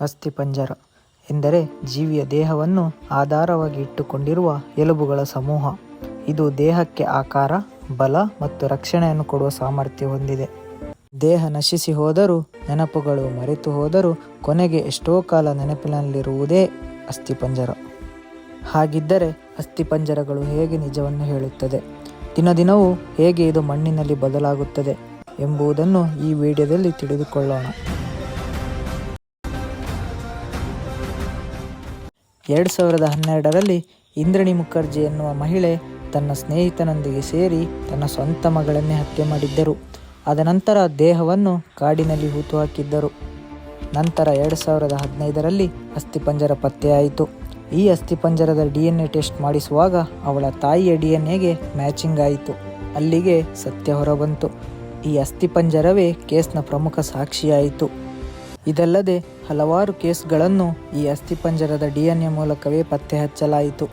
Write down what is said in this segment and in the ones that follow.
ಅಸ್ಥಿಪಂಜರ ಎಂದರೆ ಜೀವಿಯ ದೇಹವನ್ನು ಆಧಾರವಾಗಿ ಇಟ್ಟುಕೊಂಡಿರುವ ಎಲುಬುಗಳ ಸಮೂಹ. ಇದು ದೇಹಕ್ಕೆ ಆಕಾರ, ಬಲ ಮತ್ತು ರಕ್ಷಣೆಯನ್ನು ಕೊಡುವ ಸಾಮರ್ಥ್ಯ ಹೊಂದಿದೆ. ದೇಹ ನಶಿಸಿ ಹೋದರೂ, ನೆನಪುಗಳು ಮರೆತು ಹೋದರೂ ಕೊನೆಗೆ ಎಷ್ಟೋ ಕಾಲ ನೆನಪಿನಲ್ಲಿರುವುದೇ ಅಸ್ಥಿಪಂಜರ ಹಾಗಿದ್ದರೆ ಅಸ್ಥಿಪಂಜರಗಳು ಹೇಗೆ ನಿಜವನ್ನು ಹೇಳುತ್ತದೆ? ದಿನ ದಿನವೂ ಹೇಗೆ ಇದು ಮಣ್ಣಿನಲ್ಲಿ ಬದಲಾಗುತ್ತದೆ ಎಂಬುದನ್ನು ಈ ವಿಡಿಯೋದಲ್ಲಿ ತಿಳಿದುಕೊಳ್ಳೋಣ. ಎರಡು ಸಾವಿರದ ಹನ್ನೆರಡರಲ್ಲಿ ಇಂದ್ರಣಿ ಮುಖರ್ಜಿ ಎನ್ನುವ ಮಹಿಳೆ ತನ್ನ ಸ್ನೇಹಿತನೊಂದಿಗೆ ಸೇರಿ ತನ್ನ ಸ್ವಂತ ಮಗಳನ್ನೇ ಹತ್ಯೆ ಮಾಡಿದ್ದರು. ಅದನಂತರ ದೇಹವನ್ನು ಕಾಡಿನಲ್ಲಿ ಹೂತು ಹಾಕಿದ್ದರು ನಂತರ ಎರಡು ಸಾವಿರದ ಹದಿನೈದರಲ್ಲಿ ಅಸ್ಥಿಪಂಜರ ಪತ್ತೆಯಾಯಿತು. ಈ ಅಸ್ಥಿಪಂಜರದ ಡಿ ಎನ್ ಎ ಟೆಸ್ಟ್ ಮಾಡಿಸುವಾಗ ಅವಳ ತಾಯಿಯ ಡಿ ಎನ್ ಎಗೆ ಮ್ಯಾಚಿಂಗ್ ಆಯಿತು. ಅಲ್ಲಿಗೆ ಸತ್ಯ ಹೊರಬಂತು. ಈ ಅಸ್ಥಿಪಂಜರವೇ ಕೇಸ್ನ ಪ್ರಮುಖ ಸಾಕ್ಷಿಯಾಯಿತು. ಇದಲ್ಲದೆ ಹಲವಾರು ಕೇಸ್ಗಳನ್ನು ಈ ಅಸ್ಥಿಪಂಜರದ ಡಿ ಎನ್ ಎ ಮೂಲಕವೇ ಪತ್ತೆ ಹಚ್ಚಲಾಯಿತು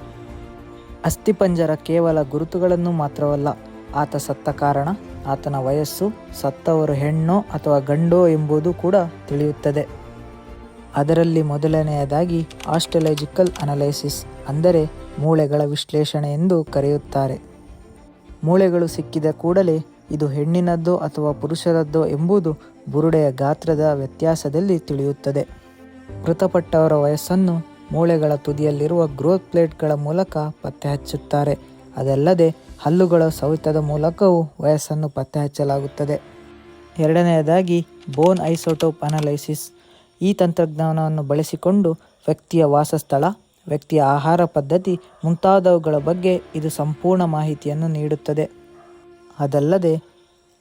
ಅಸ್ಥಿಪಂಜರ ಕೇವಲ ಗುರುತುಗಳನ್ನು ಮಾತ್ರವಲ್ಲ, ಆತ ಸತ್ತ ಕಾರಣ, ಆತನ ವಯಸ್ಸು, ಸತ್ತವರು ಹೆಣ್ಣೋ ಅಥವಾ ಗಂಡೋ ಎಂಬುದು ಕೂಡ ತಿಳಿಯುತ್ತದೆ. ಅದರಲ್ಲಿ ಮೊದಲನೆಯದಾಗಿ ಆಸ್ಟ್ರಲಜಿಕಲ್ ಅನಲೈಸಿಸ್ ಅಂದರೆ ಮೂಳೆಗಳ ವಿಶ್ಲೇಷಣೆ ಎಂದು ಕರೆಯುತ್ತಾರೆ. ಮೂಳೆಗಳು ಸಿಕ್ಕಿದ ಕೂಡಲೇ ಇದು ಹೆಣ್ಣಿನದ್ದೋ ಅಥವಾ ಪುರುಷರದ್ದೋ ಎಂಬುದು ಬುರುಡೆಯ ಗಾತ್ರದ ವ್ಯತ್ಯಾಸದಲ್ಲಿ ತಿಳಿಯುತ್ತದೆ. ಮೃತಪಟ್ಟವರ ವಯಸ್ಸನ್ನು ಮೂಳೆಗಳ ತುದಿಯಲ್ಲಿರುವ ಗ್ರೋತ್ ಪ್ಲೇಟ್ಗಳ ಮೂಲಕ ಪತ್ತೆ ಹಚ್ಚುತ್ತಾರೆ ಅದಲ್ಲದೆ ಹಲ್ಲುಗಳ ಸೌತದ ಮೂಲಕವೂ ವಯಸ್ಸನ್ನು ಪತ್ತೆ ಹಚ್ಚಲಾಗುತ್ತದೆ ಎರಡನೆಯದಾಗಿ ಬೋನ್ ಐಸೋಟೋಪ್ ಅನಲೈಸಿಸ್ ಈ ತಂತ್ರಜ್ಞಾನವನ್ನು ಬಳಸಿಕೊಂಡು ವ್ಯಕ್ತಿಯ ವಾಸಸ್ಥಳ, ವ್ಯಕ್ತಿಯ ಆಹಾರ ಪದ್ಧತಿ ಮುಂತಾದವುಗಳ ಬಗ್ಗೆ ಇದು ಸಂಪೂರ್ಣ ಮಾಹಿತಿಯನ್ನು ನೀಡುತ್ತದೆ. ಅದಲ್ಲದೆ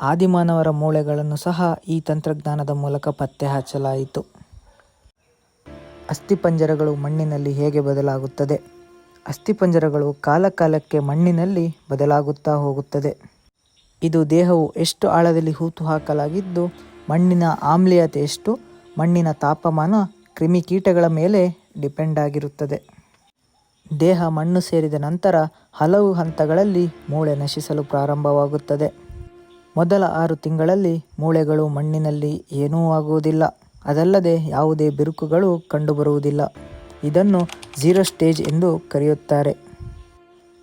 ಆದಿಮಾನವರ ಮೂಳೆಗಳನ್ನು ಸಹ ಈ ತಂತ್ರಜ್ಞಾನದ ಮೂಲಕ ಪತ್ತೆ ಹಚ್ಚಲಾಯಿತು. ಅಸ್ಥಿಪಂಜರಗಳು ಮಣ್ಣಿನಲ್ಲಿ ಹೇಗೆ ಬದಲಾಗುತ್ತದೆ? ಅಸ್ಥಿಪಂಜರಗಳು ಕಾಲಕಾಲಕ್ಕೆ ಮಣ್ಣಿನಲ್ಲಿ ಬದಲಾಗುತ್ತಾ ಹೋಗುತ್ತದೆ. ಇದು ದೇಹವು ಎಷ್ಟು ಆಳದಲ್ಲಿ ಹೂತು ಹಾಕಲಾಗಿದ್ದು, ಮಣ್ಣಿನ ಆಮ್ಲೀಯತೆ ಎಷ್ಟು, ಮಣ್ಣಿನ ತಾಪಮಾನ ಕ್ರಿಮಿಕೀಟಗಳ ಮೇಲೆ ಡಿಪೆಂಡ್ ಆಗಿರುತ್ತದೆ. ದೇಹ ಮಣ್ಣು ಸೇರಿದ ನಂತರ ಹಲವು ಹಂತಗಳಲ್ಲಿ ಮೂಳೆ ನಶಿಸಲು ಪ್ರಾರಂಭವಾಗುತ್ತದೆ. ಮೊದಲ ಆರು ತಿಂಗಳಲ್ಲಿ ಮೂಳೆಗಳು ಮಣ್ಣಿನಲ್ಲಿ ಏನೂ ಆಗುವುದಿಲ್ಲ. ಅದಲ್ಲದೆ ಯಾವುದೇ ಬಿರುಕುಗಳು ಕಂಡುಬರುವುದಿಲ್ಲ. ಇದನ್ನು ಝೀರೋ ಸ್ಟೇಜ್ ಎಂದು ಕರೆಯುತ್ತಾರೆ.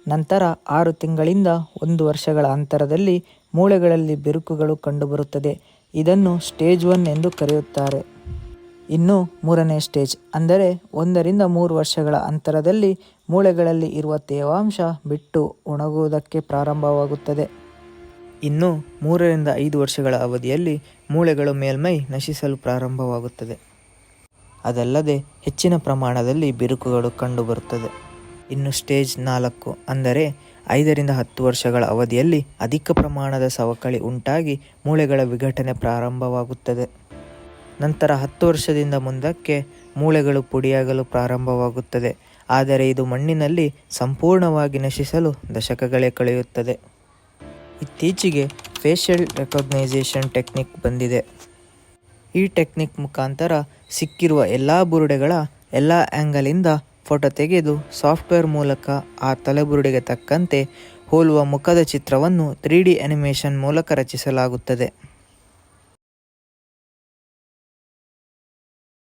ನಂತರ ಆರು ತಿಂಗಳಿಂದ ಒಂದು ವರ್ಷಗಳ ಅಂತರದಲ್ಲಿ ಮೂಳೆಗಳಲ್ಲಿ ಬಿರುಕುಗಳು ಕಂಡುಬರುತ್ತದೆ. ಇದನ್ನು ಸ್ಟೇಜ್ ಒನ್ ಎಂದು ಕರೆಯುತ್ತಾರೆ. ಇನ್ನು ಮೂರನೇ ಸ್ಟೇಜ್. ಅಂದರೆ ಒಂದರಿಂದ ಮೂರು ವರ್ಷಗಳ ಅಂತರದಲ್ಲಿ ಮೂಳೆಗಳಲ್ಲಿ ಇರುವ ತೇವಾಂಶ ಬಿಟ್ಟು ಒಣಗುವುದಕ್ಕೆ ಪ್ರಾರಂಭವಾಗುತ್ತದೆ. ಇನ್ನು ಮೂರರಿಂದ ಐದು ವರ್ಷಗಳ ಅವಧಿಯಲ್ಲಿ ಮೂಳೆಗಳು ಮೇಲ್ಮೈ ನಶಿಸಲು ಪ್ರಾರಂಭವಾಗುತ್ತದೆ. ಅದಲ್ಲದೆ ಹೆಚ್ಚಿನ ಪ್ರಮಾಣದಲ್ಲಿ ಬಿರುಕುಗಳು ಕಂಡುಬರುತ್ತದೆ. ಇನ್ನು ಸ್ಟೇಜ್ ನಾಲ್ಕು ಅಂದರೆ ಐದರಿಂದ ಹತ್ತು ವರ್ಷಗಳ ಅವಧಿಯಲ್ಲಿ ಅಧಿಕ ಪ್ರಮಾಣದ ಸವಕಳಿ ಉಂಟಾಗಿ ಮೂಳೆಗಳ ವಿಘಟನೆ ಪ್ರಾರಂಭವಾಗುತ್ತದೆ. ನಂತರ ಹತ್ತು ವರ್ಷದಿಂದ ಮುಂದಕ್ಕೆ ಮೂಳೆಗಳು ಪುಡಿಯಾಗಲು ಪ್ರಾರಂಭವಾಗುತ್ತದೆ. ಆದರೆ ಇದು ಮಣ್ಣಿನಲ್ಲಿ ಸಂಪೂರ್ಣವಾಗಿ ನಶಿಸಲು ದಶಕಗಳೇ ಕಳೆಯುತ್ತದೆ. ಇತ್ತೀಚೆಗೆ ಫೇಶಿಯಲ್ ರೆಕಗ್ನೈಸೇಷನ್ ಟೆಕ್ನಿಕ್ ಬಂದಿದೆ. ಈ ಟೆಕ್ನಿಕ್ ಮುಖಾಂತರ ಸಿಕ್ಕಿರುವ ಎಲ್ಲ ಬುರುಡೆಗಳ ಎಲ್ಲ ಆ್ಯಂಗಲಿಂದ ಫೋಟೋ ತೆಗೆದು ಸಾಫ್ಟ್ವೇರ್ ಮೂಲಕ ಆ ತಲೆಬುರುಡೆಗೆ ತಕ್ಕಂತೆ ಹೋಲುವ ಮುಖದ ಚಿತ್ರವನ್ನು ತ್ರೀ ಡಿ ಅನಿಮೇಷನ್ ಮೂಲಕ ರಚಿಸಲಾಗುತ್ತದೆ.